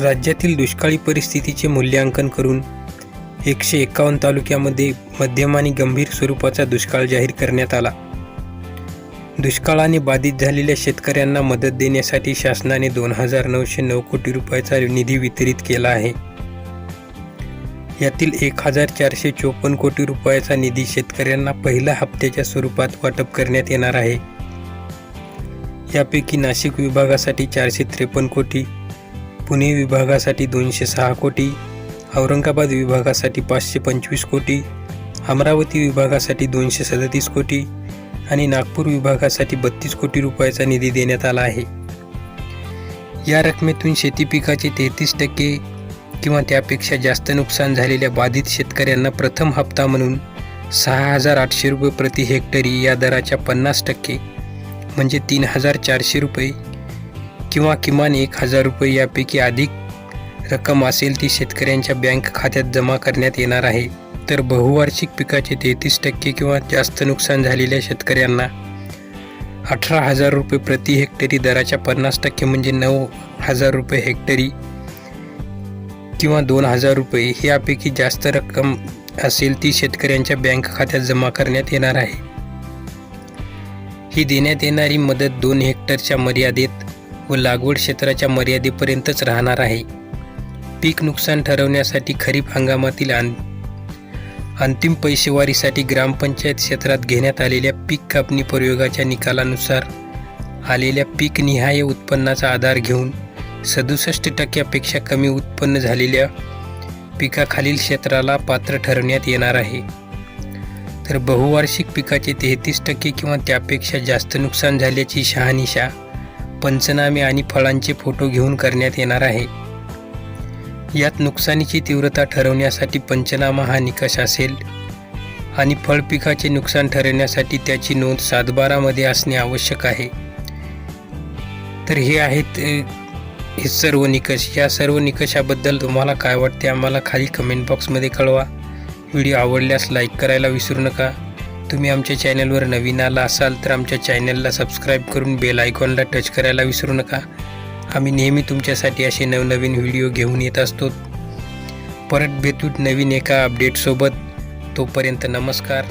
राज्यातील दुष्काळी परिस्थितीचे मूल्यांकन करून एकशे एकावन्न तालुक्यामध्ये मध्यम आणि गंभीर स्वरूपाचा दुष्काळ जाहीर करण्यात आला. दुष्काळाने बाधित झालेल्या शेतकऱ्यांना मदत देण्यासाठी शासनाने दोन हजार नऊशे नऊ कोटी रुपयाचा निधी वितरित केला आहे. यातील एक हजार चारशे चोपन्न कोटी रुपयाचा निधी शेतकऱ्यांना पहिल्या हप्त्याच्या स्वरूपात वाटप करण्यात येणार आहे. यापैकी नाशिक विभागासाठी चारशे त्रेपन्न कोटी पुणे विभागासाठी दोनशे सहा कोटी औरंगाबाद विभागासाठी पाचशे पंचवीस कोटी अमरावती विभागासाठी दोनशे सदतीस कोटी आणि नागपूर विभागासाठी बत्तीस कोटी रुपयाचा निधी देण्यात आला आहे. या रकमेतून शेती पिकाचे तेहतीस टक्के किंवा त्यापेक्षा जास्त नुकसान झालेल्या बाधित शेतकऱ्यांना प्रथम हप्ता म्हणून सहा हजार आठशे रुपये प्रति हेक्टरी या दराच्या पन्नास टक्के म्हणजे तीन हजार चारशे रुपये किंवा किमान एक हजार रुपये यापैकी अधिक रक्कम असेल ती शेतकऱ्यांच्या बँक खात्यात जमा करण्यात येणार आहे. तर बहुवार्षिक पिकाचे तेहतीस टक्के किंवा जास्त नुकसान झालेल्या शेतकऱ्यांना अठरा हजार रुपये प्रति हेक्टरी दराच्या पन्नास टक्के म्हणजे नऊ हजार रुपये हेक्टरी किंवा दोन हजार रुपये यापैकी जास्त रक्कम असेल ती शेतकऱ्यांच्या बँक खात्यात जमा करण्यात येणार आहे. ही देण्यात येणारी मदत दोन हेक्टरच्या मर्यादेत व लागवड क्षेत्राच्या मर्यादेपर्यंतच राहणार आहे. पीक नुकसान ठरवण्यासाठी खरीप हंगामातील अं अंतिम पैसेवारीसाठी ग्रामपंचायत क्षेत्रात घेण्यात आलेल्या पीक कापणी प्रयोगाच्या निकालानुसार आलेल्या पीकनिहाय उत्पन्नाचा आधार घेऊन सदुसष्ट टक्क्यापेक्षा कमी उत्पन्न झालेल्या पिकाखालील क्षेत्राला पात्र ठरवण्यात येणार आहे. तर बहुवार्षिक पिकाचे तेहतीस टक्के किंवा त्यापेक्षा जास्त नुकसान झाल्याची शहानिशा पंचनामे आणि फळांचे फोटो घेऊन करण्यात येणार आहे. यात नुकसानीची तीव्रता ठरवण्यासाठी पंचनामा हा निकष असेल आणि फळ पिकाचे नुकसान ठरवण्यासाठी त्याची नोंद सातबारामध्ये असणे आवश्यक आहे. तर हे आहेत हे सर्व निकष. या सर्व निकषाबद्दल तुम्हाला काय वाटते? आम्हाला खाली कमेंट बॉक्समध्ये कळवा. व्हिडिओ आवडल्यास लाईक करायला विसरू नका. तुम्ही आमच्या चॅनलवर नवीन आला असाल तर आमच्या चॅनलला सबस्क्राईब करून बेल आयकॉनला टच करायला विसरू नका. आम्ही नेहमी तुमच्यासाठी असे नवनवीन व्हिडिओ घेऊन येत असतो. परत भेटूत नवीन एका अपडेटसोबत. तोपर्यंत नमस्कार.